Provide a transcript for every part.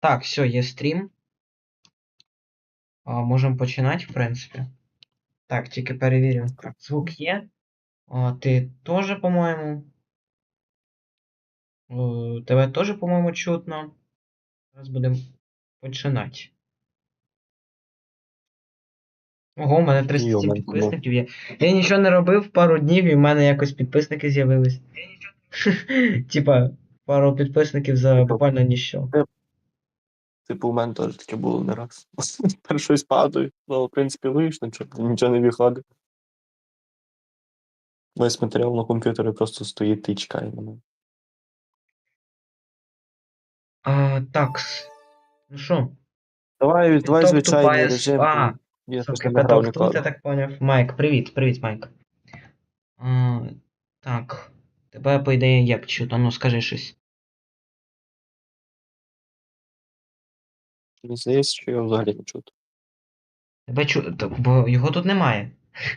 Так, все, є стрім. А, можемо починати, в принципі. Так, тільки перевірю. Так, звук є. А, ти теж, по-моєму. Е, Тебе теж, по-моєму, чутно. Зараз будемо починати. Ого, у мене 37 Йо-моє. підписників є. Я нічого не робив пару днів, і в мене якось підписники з'явились. Типа, пару підписників за буквально ніщо. Типу, у мене теж таке було не раз. Тепер щось падає. Ну, в принципі, логічно, нічого, нічого не виходить. Весь матеріал на комп'ютері просто стоїть і чекає мене. А, так. Ну що? Давай, давай Тобто звичайний тупая с- режим. А, Я не грав тут, ніколи. я так поняв. Майк, привіт, привіт, Майк. А, так. Тебе, по ідеї, як чути? Ну, скажи щось. Мені здається, що його взагалі не чути. Тебе чу... та- Бо його тут немає.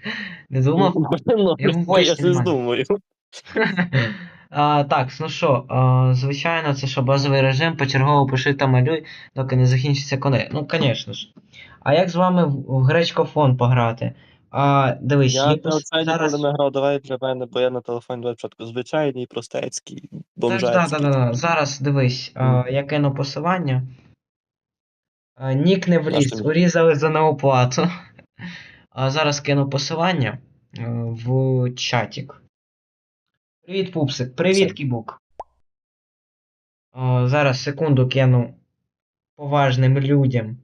Не думав? Ну, Я в Я щось немає. думаю. а, так, ну що, а, звичайно, це що базовий режим, почергово пиши та малюй, доки не закінчиться коней. Ну, звісно ж. А як з вами в, в гречкофон пограти? А, дивись, Я є пос- оце зараз... не грав, давай для мене, бо я на телефоні давай спочатку звичайний, простецький, Так, да, бомжацький. да, да, да. Зараз дивись, а, я кину посилання. А, Нік не вліз, тобі? урізали за неоплату. А зараз кину посилання е, в чатик. Привіт, пупсик. Привіт, Все. кібук. А, Зараз секунду кину поважним людям.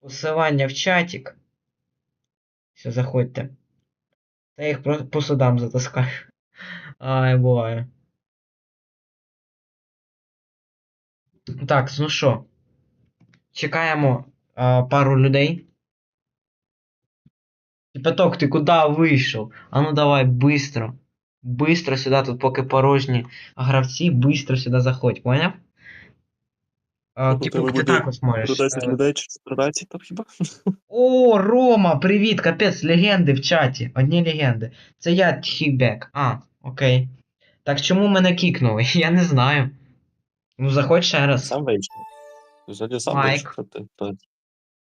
Посилання в чатик. Все, заходьте. Та я їх про- по судам затаскаю. Ай, буває. Так, ну що, чекаємо а, пару людей. Кипяток, ти куди вийшов? А ну давай, быстро. Быстро сюди, тут поки порожні гравці, быстро сюди заходь, поняв? А, Ну, Кіпук, тебе ти буде також можеш. Про 10 Е, людей чи 13 там хіба? О, Рома, привіт, капець, легенди в чаті. Одні легенди. Це я Тхібек. А, окей. Так чому мене кікнули? Я не знаю. Ну, заходь ще раз. Сам вийшов. Взагалі сам Майк. що ти- то-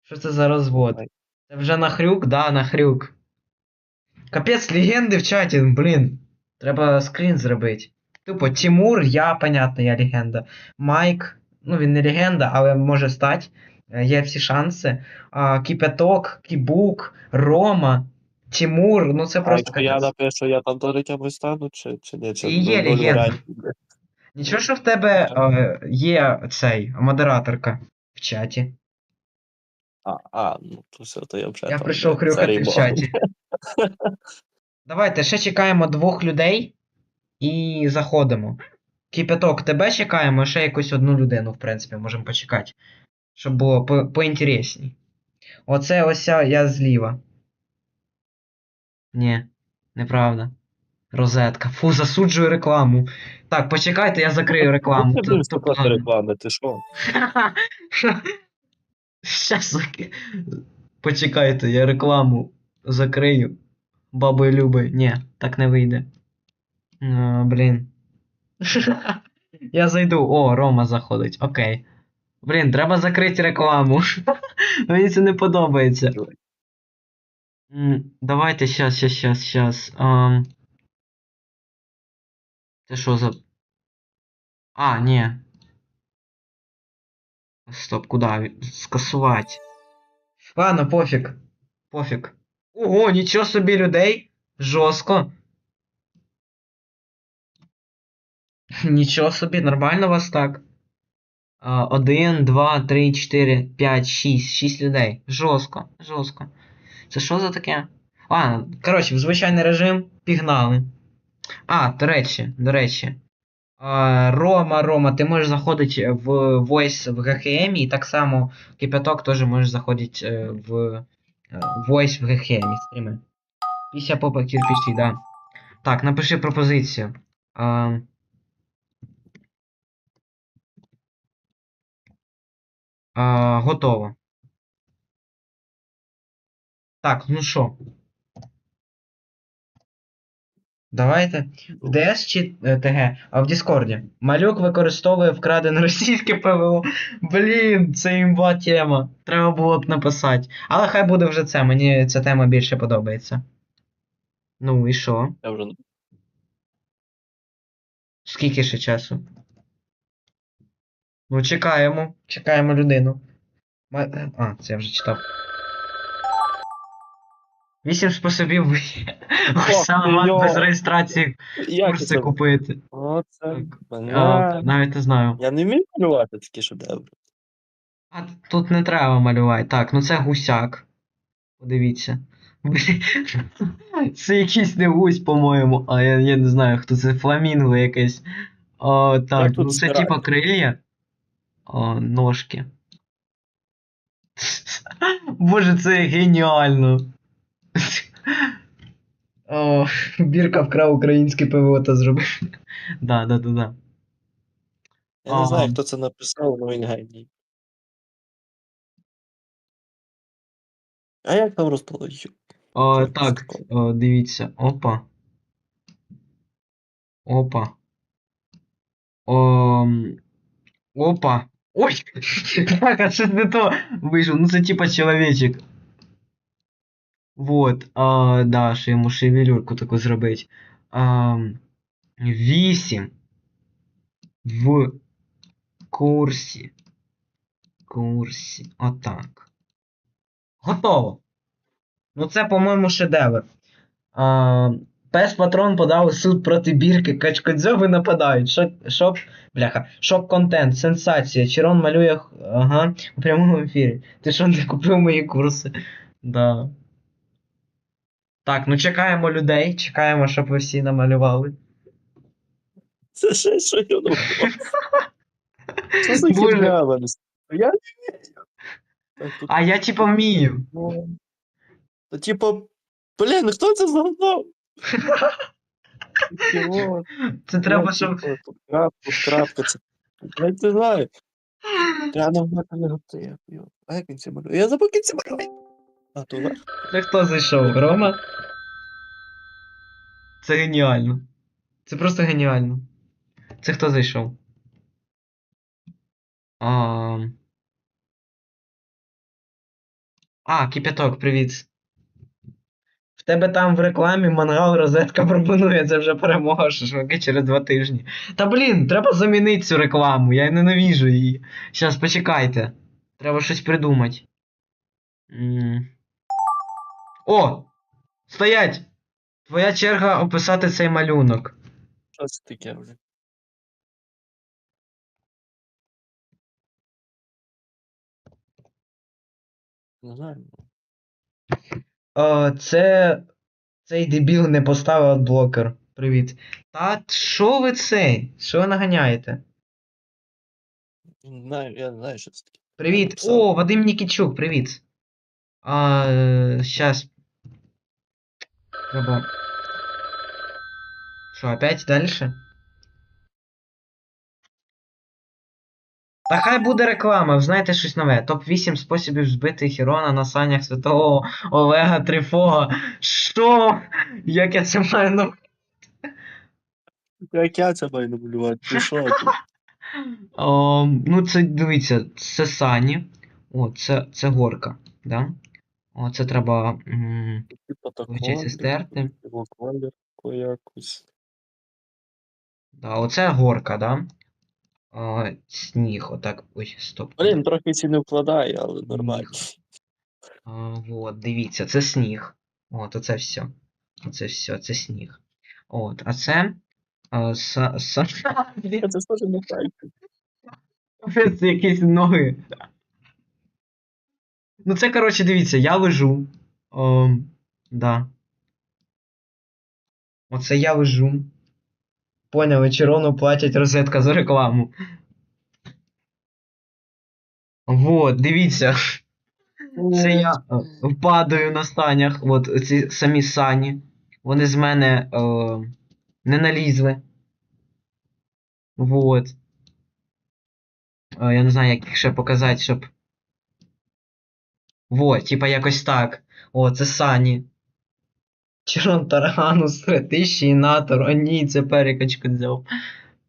Що це за розвод? Майк. Це вже на хрюк? Да, на хрюк. Капець, легенди в чаті, блін. Треба скрін зробити. Тупо Тимур, я, понятно, я легенда. Майк, ну він не легенда, але може стати. Е, Є всі шанси. А, Кіпяток, Кібук, Рома, Тимур, ну це А просто. якщо я капець. напишу, я там теж якимось стану, чи, чи ні? Чи Ти є нуль легенда. варіантів? Нічого, що в тебе е, є цей модераторка в чаті. А, а, ну то все, то я вже Я там, прийшов де, хрюкати в чаті. Давайте ще чекаємо двох людей і заходимо. Кипяток, тебе чекаємо, ще якусь одну людину, в принципі, можемо почекати. Щоб було по- поінтересній. Оце ось ця я зліва. Ні, неправда. Розетка. Фу, засуджую рекламу. Так, почекайте, я закрию рекламу. Ти будеш погано. реклами, ти що? Щас Почекайте, я рекламу закрию. Бабою Люби. Ні, так не вийде. А, блін. Я зайду. О, Рома заходить. Окей. Блін, треба закрити рекламу. Мені це не подобається. Давайте щас, щас, щас, щас. Це що за. А, ні. Стоп, куда? Скасувати. Ладно, пофіг. Пофіг. Ого, нічого собі людей. Жорстко. Нічого собі, нормально у вас так. Один, два, три, чотири, п'ять, шість. Шість людей. Жорстко, жорстко. Це що за таке? Ладно, коротше, в звичайний режим пігнали. А, до речі, до речі. Рома, Рома, ти можеш заходити в Voice в GHM, і так само Кипяток теж може заходити е, в е, Voice в GHM стріми. Після попа кирпичі, да. Так, напиши пропозицію. А, а, готово. Так, ну що? Давайте. В ДС чи е, ТГ, а в Діскорді. Малюк використовує вкрадене російське ПВО. Блін, це імба тема. Треба було б написати. Але хай буде вже це, мені ця тема більше подобається. Ну і що? Я вже Скільки ще часу? Ну, чекаємо. Чекаємо людину. А, це я вже читав. Вісім способів саме без реєстрації курси купити. Оце. Так. Бля. А, навіть не знаю. Я не вмію малювати такі шедеври. А тут не треба малювати. Так, ну це гусяк. Подивіться. Це якийсь не гусь, по-моєму. А я, я не знаю, хто це фламінго якесь. О, так, ну це типа крилля. О, ножки. Боже, це геніально. О, Бірка вкрав українське ПВО та зробив. Да, да, да, да. Я не знаю, хто це написав, але він геній. А як там розпалить? О, так, о, дивіться. Опа. Опа. О, опа. Ой! Так, а щось не то вийшов. Ну це типа чоловічик. Вот. А, да, що йому шевелюрку таку зробить. А, вісім. В курсі. Курсі. Отак. Готово. Ну це, по-моєму, шедевр. А, пес патрон подав суд проти бірки, качкодзьоби нападають. Шок, шок, бляха, шок контент, сенсація. Чирон малює ага, у прямому ефірі. Ти що не купив мої курси? Да. Так, ну чекаємо людей, чекаємо, щоб ви всі намалювали. Це ще що я за Боже. херня? Я не вмію. Так, тут, А я типа вмію. ну, Та типу, блін, хто це загадав? Такі, о, Це треба, ну, щоб. типу, Тут крапка, крапка, це. Я не знаю. Я на мене не. А як він це малює? Я забув, як він це малює. А, то. Це хто зайшов? Рома? Це геніально. Це просто геніально. Це хто зайшов? А, а кипяток, привіт. В тебе там в рекламі мангал розетка пропонує, це вже перемога шашлики через два тижні. Та блін, треба замінити цю рекламу, я ненавіжу її. Щас, почекайте. Треба щось придумати. М. О! Стоять! Твоя черга описати цей малюнок. Що це таке вже? Не знаю. Це. Цей дебіл не поставив блокер. Привіт. Та що ви цей? Що ви наганяєте? Не знаю, я не знаю, що це таке. Привіт. написав. О, Вадим Нікічук, привіт. А, е, щас. Треба. Що, опять дальше? Та хай буде реклама, знаєте щось нове. Топ-8 способів збити Хірона на санях святого Олега Трифога. Що? Як я це маю на Як я це маю намалювати? Ти що? О, ну, це дивіться, це сані. О, це, це горка. Да? О, це треба. такого. стерти. Його якось. Да, оце горка, да? О, сніг, отак. Ой, стоп. Блін, трохи ці не вкладає, але нормально. А, вот, дивіться, це сніг. От, оце все. Оце все, це сніг. От, а це. А, са, са... Це теж не так. Це якісь ноги. Ну, це, коротше, дивіться, я лежу. О, да. Оце я лежу. Поняли, Чирону платять розетка за рекламу. Вот, дивіться. Це я е, впадаю на станях. От ці самі сані. Вони з мене е, не налізли. Вот. Е, я не знаю, як їх ще показати, щоб. Вот, типа якось так. О, це сані. Чирон Тараганус, тисячі Інатор, о ні, це перекачку взяв.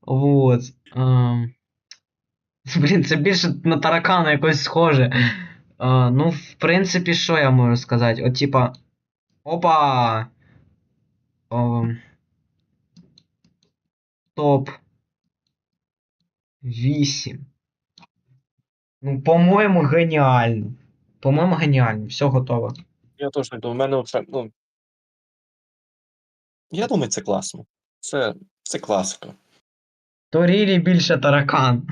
Вот. Ем. Блін, це більше на таракана якось схоже. А, ну, в принципі, що я можу сказати? От, типа. Опа! О, топ. 8. Ну, по-моєму, геніально. По-моєму, геніально. Все готово. Я теж так думаю, в мене оце, ну. Я думаю, це класно. Це, це класика. То рілі більше таракан.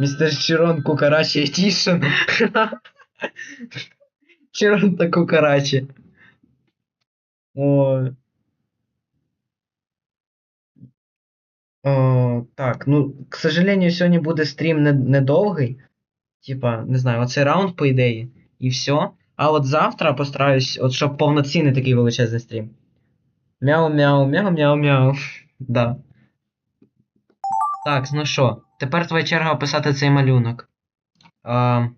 Містер Чирон Кукарачі Едішн. Чирон та Кукарачі. О. О, так, ну, к сожалению, сьогодні буде стрім не- недовгий. Типа, не знаю, оцей раунд, по ідеї, і все. А от завтра постараюсь, от щоб повноцінний такий величезний стрім. Мяу-мяу, мяу-мяу-мяу. Да. Так, ну що, тепер твоя черга описати цей малюнок. А,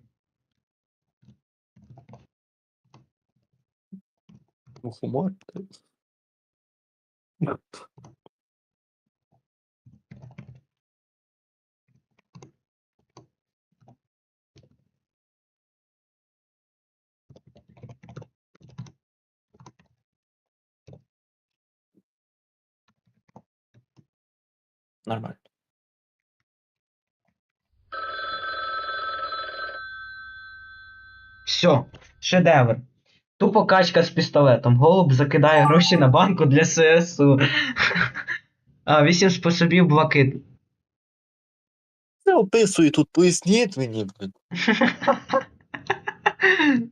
Ну, Нормально. все, шедевр. Тупо качка з пістолетом. Голуб закидає гроші на банку для ССУ. А, вісім способів блакит. Це описую тут, поясніть мені, блин.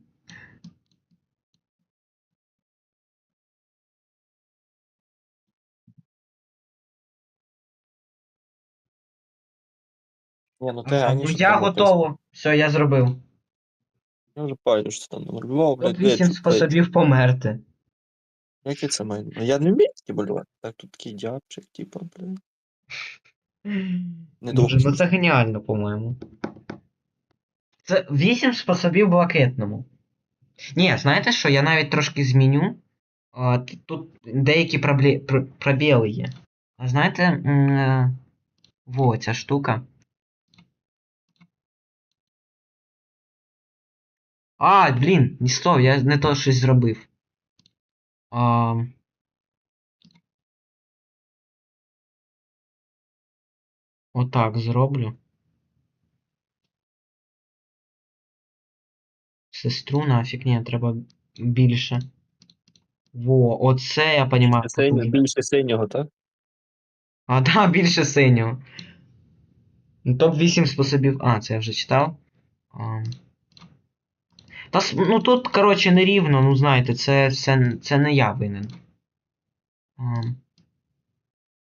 Ні, ну раніше ну я там готово. Все, я зробив. Я вже пам'ятаю, що там намалював, блядь. Топ 8 дивіться, способів померти. Які це має? Ну, Я не вмію такі малювати. Так, тут такий дябчик, типу, блядь. Не Боже, ну це геніально, по-моєму. Це 8 способів блакитному. Ні, знаєте що, я навіть трошки зміню. А, т- тут деякі пробле... пр- пробіли є. А знаєте, м, е, во, ця штука. А, блін, не стоп, я не то щось зробив. А... Отак зроблю. Сестру нафіг, ні, треба більше. Во, оце я понімаю. Потужно. більше синього, так? А, да, більше синього. Топ 8 способів. А, це я вже читав. А... Та, ну тут, коротше, нерівно, ну знаєте, це, це, це не я винен. А,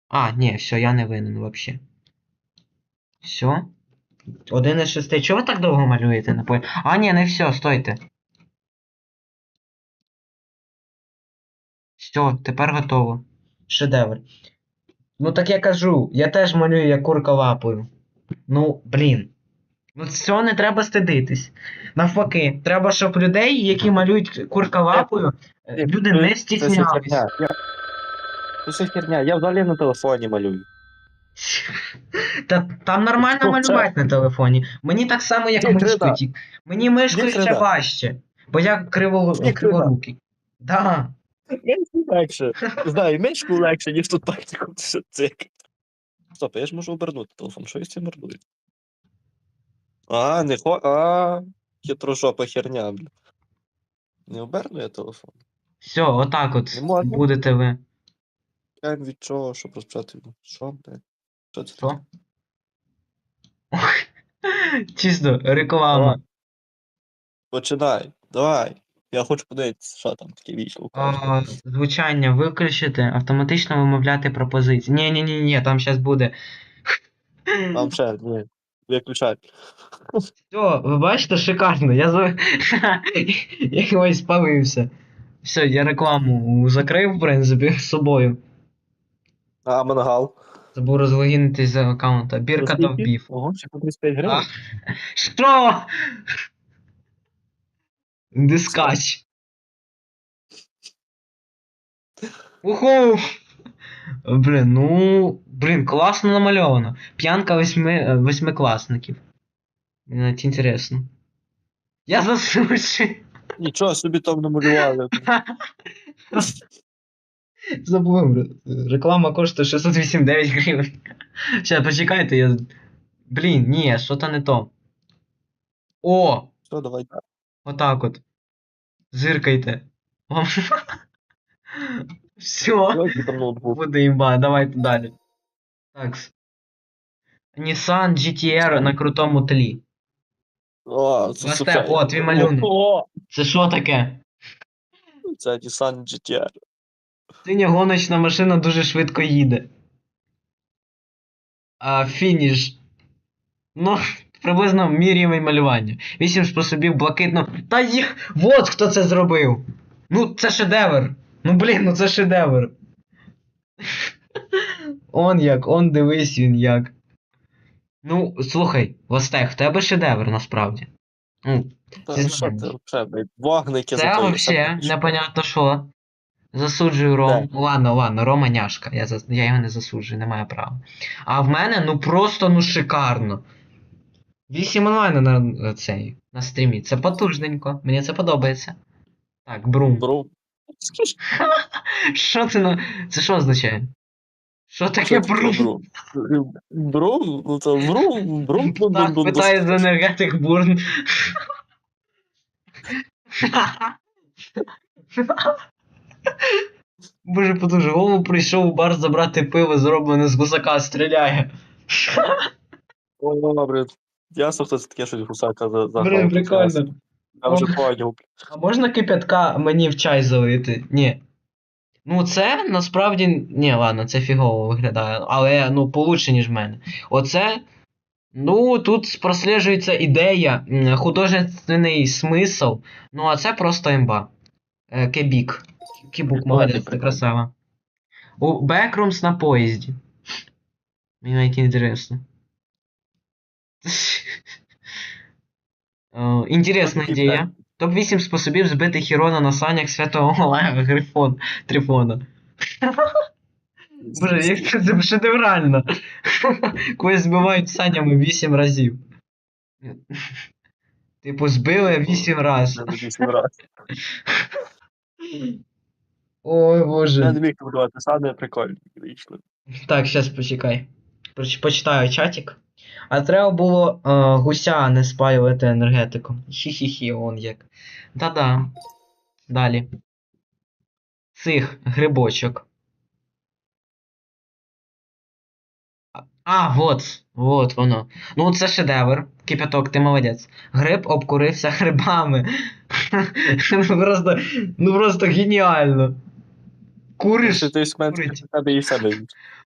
а ні, все, я не винен взагалі. Все. Один із шести. Чого ви так довго малюєте на полі? А, ні, не все, стойте. Все, тепер готово. Шедевр. Ну так я кажу, я теж малюю як курка лапою. Ну, блін. Ну цього не треба стидитись. Навпаки, треба, щоб людей, які малюють курка лапою, люди не Це все стіснялись. херня. Я... Це все херня. Я взагалі на телефоні малюю. Та там нормально Ну, малювати на телефоні. Мені так само, як Ні, мишкою. крида. ті- Мені мишкою ще важче. Бо я криво, криворукий. Да. Легше. Знаю, меншку легше, ніж тут цик. Стоп, я ж можу обернути телефон. Що я з цим роблю? А, не хо. А, хитрожопа херня, бля. Не оберну я телефон. Все, отак от Не можна. будете ви. Як від чого, щоб розпочати? Що, блядь? Що це Що? Чисто, реклама. Давай. Починай, давай. Я хочу подивитися, що там таке вийшло. А, звучання виключити, автоматично вимовляти пропозиції. Ні, ні, ні, ні, там зараз буде. Там ще, ні. Виключай. Все, ви бачите, шикарно. Я за... я його спалився. Все, я рекламу закрив, в принципі, з собою. А, мангал. Забув розлогінитись з аккаунта. Бірка Скільки? довбів. Ого, ще по 35 гривень. Що? Дискач. Уху! Блін, ну. Блін, класно намальовано. П'янка восьми, е, восьмикласників. Мені навіть інтересно. Я засуши. Нічого собі там намалювали. Забув. ре- Реклама коштує 689 гривень. Щас, почекайте, я. Блін, ні, що то не то. О! Все, давай. Отак от. Зиркайте. Вам- Все. Буде імба, давайте далі. Так. Nissan GTR на крутому тлі. О, це супер. о, твій малюнок. О, Це що таке? це Nissan GTR. Синя гоночна машина дуже швидко їде. А фініш. Ну, приблизно мій рівень малювання. Вісім способів блакитно. Та їх. Вот хто це зробив. Ну, це шедевр. Ну блін, ну це шедевр. Он як, он дивись він як. Ну, слухай, Востех, в тебе шедевр насправді. Ну, Та Ти що знаєш. це взагалі, вогники Це вообще непонятно що. Засуджую Ром. Ладно, ладно, Рома няшка. Я, за... я його не засуджую, не маю права. А в мене ну просто ну шикарно. 8 онлайн на цей на стрімі. Це потужненько. Мені це подобається. Так, брум. Бру. Що це на. Це що означає? Що таке брум? брум? Ну це брум, брум, брум, Так, питає з енергетик бурн. Боже, потуже, голову прийшов у бар забрати пиво, зроблене з гусака, стріляє. О, блін. Ясно, хто це таке щось гусака за за Блин, прикольно. Я вже поняв. А можна кипятка мені в чай залити? Ні. Ну, це насправді. Ні, ладно, це фігово виглядає. Але ну, получше, ніж в мене. Оце. Ну, тут прослежується ідея, художественний смисл. Ну, а це просто імба. Е, Кебік. Кібук, молодець, прикольно. красава. У Backrooms на поїзді. Мені навіть інтересно. Е, Інтересна ідея. Топ-8 способів збити Хірона на санях святого Олега Грифон Трифона. Боже, як це шедеврально. Коли збивають санями 8 разів. Типу, збили 8 разів. Я вісім раз. Ой, Я боже. не міг намалювати, саме прикольно вийшло. Так, щас почекай. Почитаю чатик. А треба було е, гуся не спалювати енергетику. Хі-хі-хі, он як. Да-да. Далі. Цих грибочок. А- А, вот, вот воно. Ну, це шедевр. Кипяток, ти молодець. Гриб обкурився грибами. ну просто, ну просто геніально. Куриш. Ти той момент, курить. в тебе і все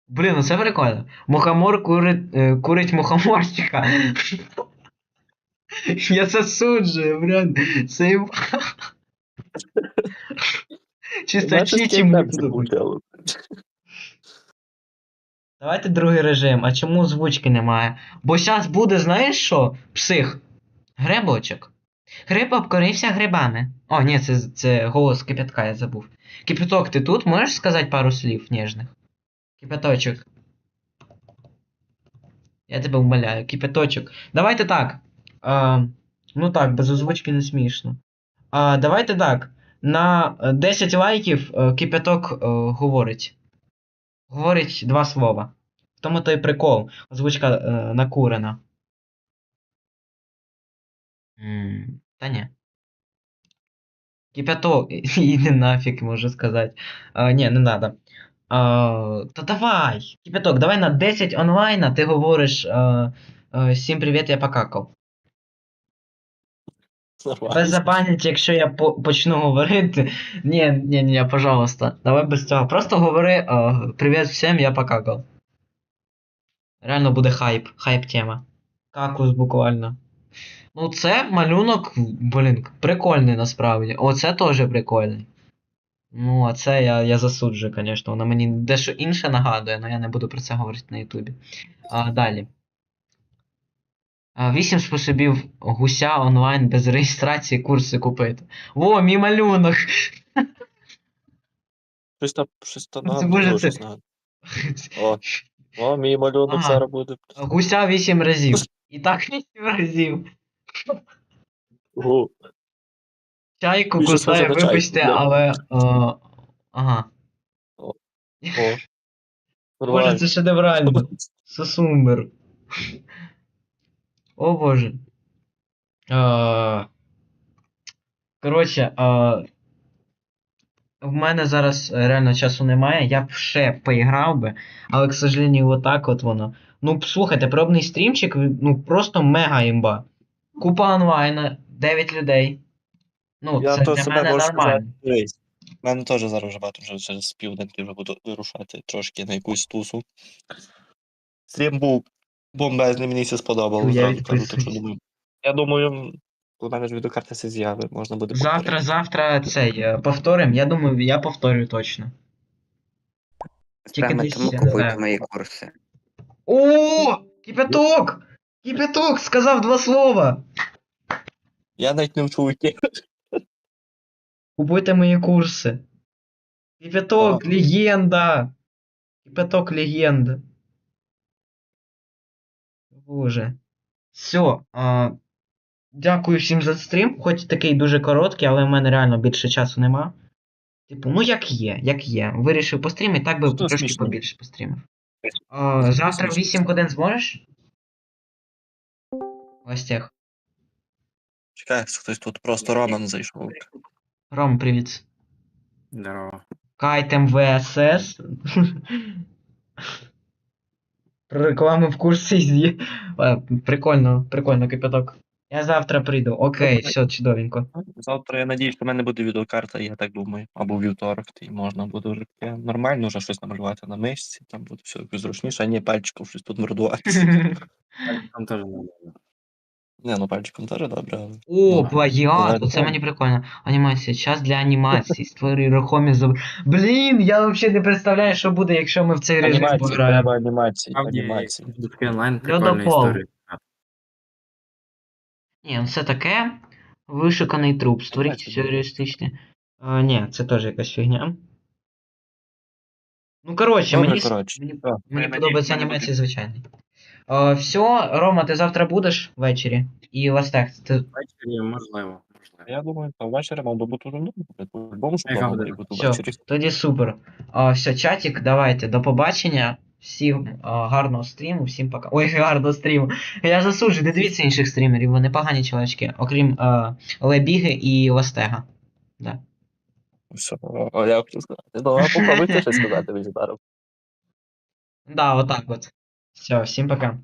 Блін, ну це прикольно. Мухомор курить, е, курить мухоморчика. Я засуджую, блін. Це їм- Чисто чічі. Давайте другий режим. А чому озвучки немає? Бо зараз буде, знаєш що? Псих. Грибочок. Гриб обкорився грибами. О, ні, це, це голос кипятка, я забув. Кипяток, ти тут можеш сказати пару слів ніжних? Кипяточок. Я тебе умоляю, кипяточок. Давайте так. А, ну так, без озвучки не смішно. А, давайте так. На е, 10 лайків е, кипяток е, говорить. Говорить два слова. В тому то й прикол. Озвучка е, накурена. М, Та ні. Кипяток, іди нафіг, можу сказати. А, ні, не надо. А, та давай! Кипяток, давай на 10 онлайн, а ти говориш. А, а, всім привіт, я покакав. Тебе забанять, якщо я по- почну говорити. Ні, ні, ні, пожалуйста. Давай без цього. Просто говори а, привіт всім, я покакав. Реально буде хайп, хайп тема. Какус буквально. Ну, це малюнок, блін, прикольний насправді. Оце теж прикольний. Ну, а це я, я засуджую, звісно. Воно мені дещо інше нагадує, але я не буду про це говорити на Ютубі. А, далі. Вісім способів гуся онлайн без реєстрації курси купити. Во, мій малюнок! Щось там, щось там Це може це- О, о, мій малюнок Ага. зараз буде. Гуся вісім разів. І так вісім разів. Гу. Чайку Більше кусає, на чайку, вибачте, да. але. О, ага. О, Боже, нормально. це шедеврально. Сосумбер. О боже. А, коротше, а, в мене зараз е, реально часу немає. Я б ще поіграв би, але, к сожалению, отак от воно. Ну, слухайте, пробний стрімчик, ну просто мега імба. Купа онлайна, 9 людей. Ну, Я це то для себе мене можу нормально. сказати. Дивись, мене теж зараз вже багато вже через південки вже буду вирушати трошки на якусь тусу. Стрім був бомбезний, мені все сподобалося. Я кажу, так що відписуюсь. думаю. Я думаю, в мене ж відеокарта все з'яви, можна буде Завтра, повторити. завтра цей е, повторим. Я думаю, я повторю точно. Тільки Саме десь тому я купуйте знаю. мої курси. О! Кипяток! Кипяток! Сказав два слова! Я навіть не вчу. Купуйте мої курси. Кипяток, Ага. легенда! Кипяток, легенда. Боже. Все. А, дякую всім за стрім. Хоч такий дуже короткий, але в мене реально більше часу нема. Типу, ну як є, як є. Вирішив пострімити, так би то трошки смішно. побільше пострімив. А, завтра в 8 годин зможеш? В гостях. Чекай, хтось тут просто Роман зайшов. Ром, привіт. Здорово. Кайтем ВСС. Про рекламу в курсі. Е, Прикольно, прикольно, кипяток. Я завтра прийду. Окей, все, чудовенько. Завтра я надіюсь, що в мене буде відеокарта, я так думаю. Або вівторок, і можна буде вже таке нормально вже щось намалювати на мишці, там буде все зручніше, а не пальчиком щось тут мордувати. Там теж нормально. Не, ну пальчиком теж добре, але. О, Ну, плагіат, давай, оце давай. мені прикольно. Анімація, час для анімації. Створюй рухомі зоб... Блін, я взагалі не представляю, що буде, якщо ми в цей режим Анімації, пограємо. треба анімації, анімації. онлайн Льодопол. історія. Ні, ну це таке. Вишуканий труп. Створіть Давайте, сюрреалістичне. А, ні, це теж якась фігня. Ну, коротше, Добре, мені, коротше. мені, мені подобається анімація звичайна. А, все, Рома, ти завтра будеш ввечері? І Ластех, ти Ввечері, можливо, можливо. Я думаю, що ввечері мав би бути вже вдома, по-любому, що Яка вдома година? бути Все, ввечері. тоді супер. А, все, чатик, давайте, до побачення. Всім а, гарного стріму, всім пока. Ой, гарного стріму. Я засуджую, не дивіться інших стрімерів, вони погані чоловічки, окрім а, Лебіги і Ластега. Да. Все, о, я хочу сказати. Ну, а попробуйте щось сказати зараз. Да, отак от. Все, всем пока.